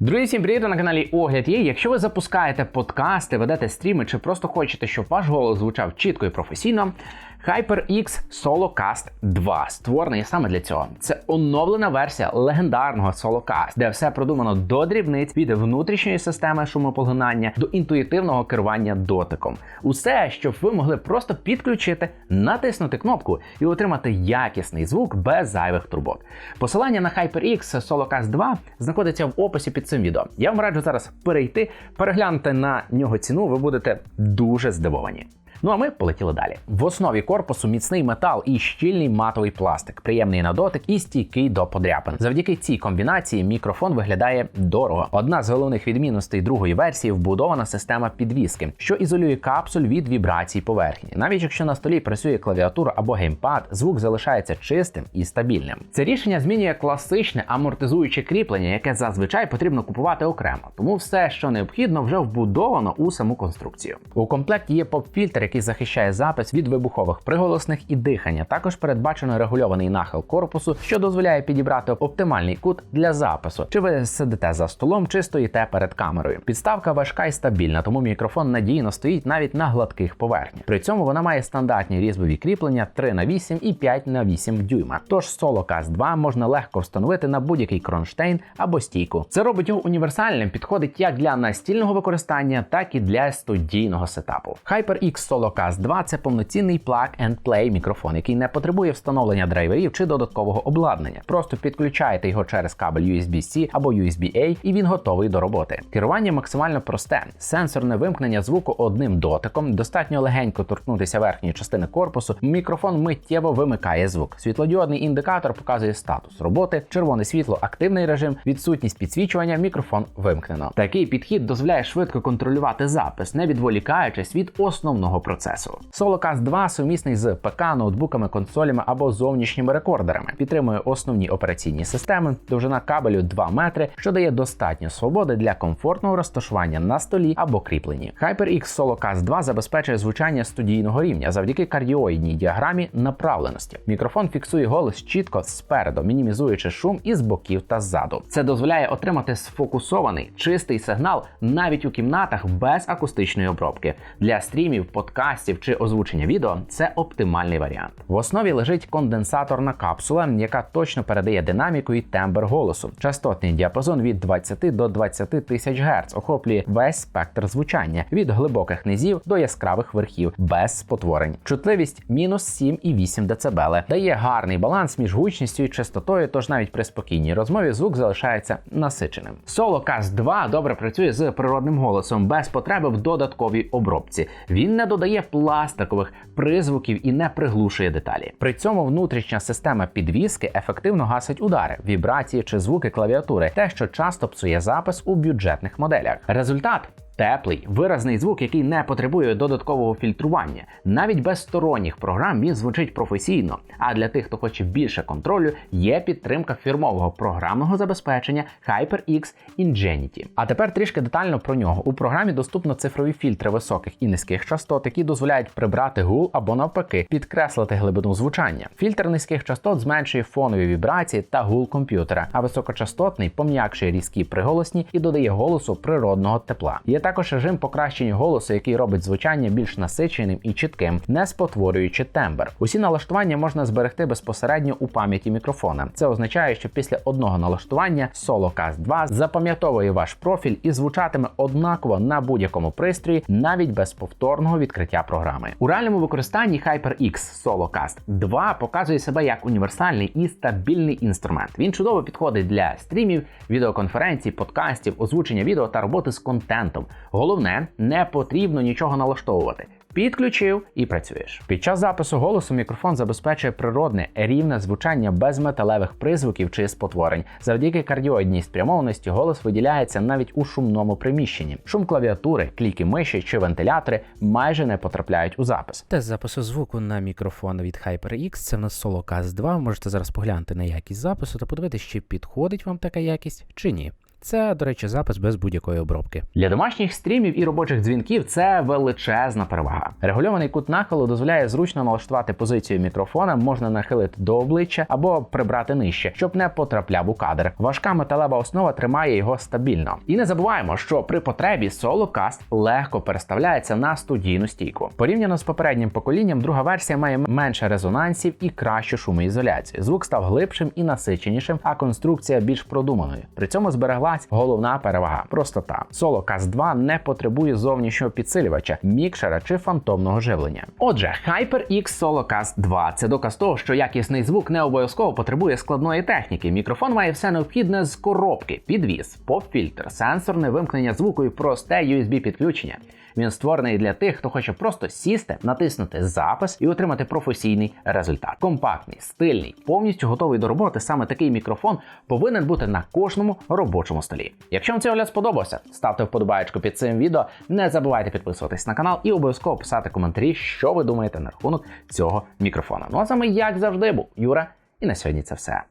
Друзі, всім привіт на каналі Огляд є. Якщо ви запускаєте подкасти, ведете стріми чи просто хочете, щоб ваш голос звучав чітко і професійно, HyperX SoloCast 2 створений саме для цього. Це оновлена версія легендарного SoloCast, де все продумано до дрібниць від внутрішньої системи шумопоглинання до інтуїтивного керування дотиком. Усе, щоб ви могли просто підключити, натиснути кнопку і отримати якісний звук без зайвих турбот. Посилання на HyperX SoloCast 2 знаходиться в описі під цим відео. Я вам раджу зараз перейти, переглянути на нього ціну, ви будете дуже здивовані. Ну а ми полетіли далі. В основі корпусу міцний метал і щільний матовий пластик, приємний на дотик і стійкий до подряпин. Завдяки цій комбінації мікрофон виглядає дорого. Одна з головних відмінностей другої версії вбудована система підвіски, що ізолює капсуль від вібрацій поверхні. Навіть якщо на столі працює клавіатура або геймпад, звук залишається чистим і стабільним. Це рішення змінює класичне амортизуюче кріплення, яке зазвичай потрібно купувати окремо. Тому все, що необхідно, вже вбудовано у саму конструкцію. У комплекті є поп-фільтр, який захищає запис від вибухових приголосних і дихання. Також передбачено регульований нахил корпусу, що дозволяє підібрати оптимальний кут для запису. Чи ви сидите за столом, чи стоїте перед камерою. Підставка важка і стабільна, тому мікрофон надійно стоїть навіть на гладких поверхнях. При цьому вона має стандартні різьбові кріплення 3 на 8 і 5 на 8 дюйма. Тож SoloCast 2 можна легко встановити на будь-який кронштейн або стійку. Це робить його універсальним, підходить як для настільного використання, так і для студійного сетапу. HyperX SoloCast 2 це повноцінний plug-and-play мікрофон, який не потребує встановлення драйверів чи додаткового обладнання. Просто підключаєте його через кабель USB-C або USB-A, і він готовий до роботи. Керування максимально просте. Сенсорне вимкнення звуку одним дотиком, достатньо легенько торкнутися верхньої частини корпусу. Мікрофон миттєво вимикає звук. Світлодіодний індикатор показує статус роботи, червоне світло, активний режим, відсутність підсвічування, мікрофон вимкнено. Такий підхід дозволяє швидко контролювати запис, не відволікаючись від основного процесу. SoloCast 2 сумісний з ПК, ноутбуками, консолями або зовнішніми рекордерами. Підтримує основні операційні системи, довжина кабелю 2 метри, що дає достатньо свободи для комфортного розташування на столі або кріпленні. HyperX SoloCast 2 забезпечує звучання студійного рівня завдяки кардіоїдній діаграмі направленості. Мікрофон фіксує голос чітко спереду, мінімізуючи шум із боків та ззаду. Це дозволяє отримати сфокусований чистий сигнал навіть у кімнатах без акустичної обробки. Для стрімів, подкастів чи озвучення відео це оптимальний варіант. В основі лежить конденсаторна капсула, яка точно передає динаміку і тембр голосу. Частотний діапазон від 20 до 20 тисяч Гц охоплює весь спектр звучання від глибоких низів до яскравих верхів без спотворень. Чутливість мінус 7,8 дБ дає гарний баланс між гучністю і частотою, тож навіть при спокійній розмові звук залишається насиченим. SoloCast 2 добре працює з природним голосом без потреби в додатковій обробці. Він не додає пластикових призвуків і не приглушує деталі. При цьому внутрішня система підвіски ефективно гасить удари, вібрації чи звуки клавіатури, те, що часто псує запис у бюджетних моделях. Результат. Теплий, виразний звук, який не потребує додаткового фільтрування. Навіть без сторонніх програм він звучить професійно. А для тих, хто хоче більше контролю, є підтримка фірмового програмного забезпечення HyperX Ingenuity. А тепер трішки детально про нього. У програмі доступно цифрові фільтри високих і низьких частот, які дозволяють прибрати гул або навпаки підкреслити глибину звучання. Фільтр низьких частот зменшує фонові вібрації та гул комп'ютера, а високочастотний пом'якшує різкі приголосні і додає голосу природного тепла. Є також режим покращення голосу, який робить звучання більш насиченим і чітким, не спотворюючи тембр. Усі налаштування можна зберегти безпосередньо у пам'яті мікрофона. Це означає, що після одного налаштування SoloCast 2 запам'ятовує ваш профіль і звучатиме однаково на будь-якому пристрої, навіть без повторного відкриття програми. У реальному використанні HyperX SoloCast 2 показує себе як універсальний і стабільний інструмент. Він чудово підходить для стрімів, відеоконференцій, подкастів, озвучення відео та роботи з контентом. Головне, не потрібно нічого налаштовувати. Підключив і працюєш. Під час запису голосу мікрофон забезпечує природне рівне звучання без металевих призвуків чи спотворень. Завдяки кардіоїдній спрямованості голос виділяється навіть у шумному приміщенні. Шум клавіатури, кліки миші чи вентилятори майже не потрапляють у запис. Тест запису звуку на мікрофон від HyperX. Це в нас SoloCast 2. Можете зараз поглянути на якість запису та подивитися, чи підходить вам така якість чи ні. Це, до речі, запис без будь-якої обробки. Для домашніх стрімів і робочих дзвінків це величезна перевага. Регульований кут нахилу дозволяє зручно налаштувати позицію мікрофона, можна нахилити до обличчя або прибрати нижче, щоб не потрапляв у кадр. Важка металева основа тримає його стабільно. І не забуваємо, що при потребі SoloCast легко переставляється на студійну стійку. Порівняно з попереднім поколінням, друга версія має менше резонансів і кращу шумоізоляцію. Звук став глибшим і насиченішим, а конструкція більш продуманою. При цьому збереглась головна перевага простота. SoloCast 2 не потребує зовнішнього підсилювача, мікшера чи фантомного живлення. Отже, HyperX SoloCast 2 це доказ того, що якісний звук не обов'язково потребує складної техніки. Мікрофон має все необхідне з коробки, підвіз, поп-фільтр, сенсорне вимкнення звуку і просте USB підключення. Він створений для тих, хто хоче просто сісти, натиснути запис і отримати професійний результат. Компактний, стильний, повністю готовий до роботи. Саме такий мікрофон повинен бути на кожному робочому столі. Якщо вам цей огляд сподобався, ставте вподобаєчку під цим відео. Не забувайте підписуватись на канал і обов'язково писати коментарі, що ви думаєте на рахунок цього мікрофона. Ну а саме як завжди був Юра, і на сьогодні це все.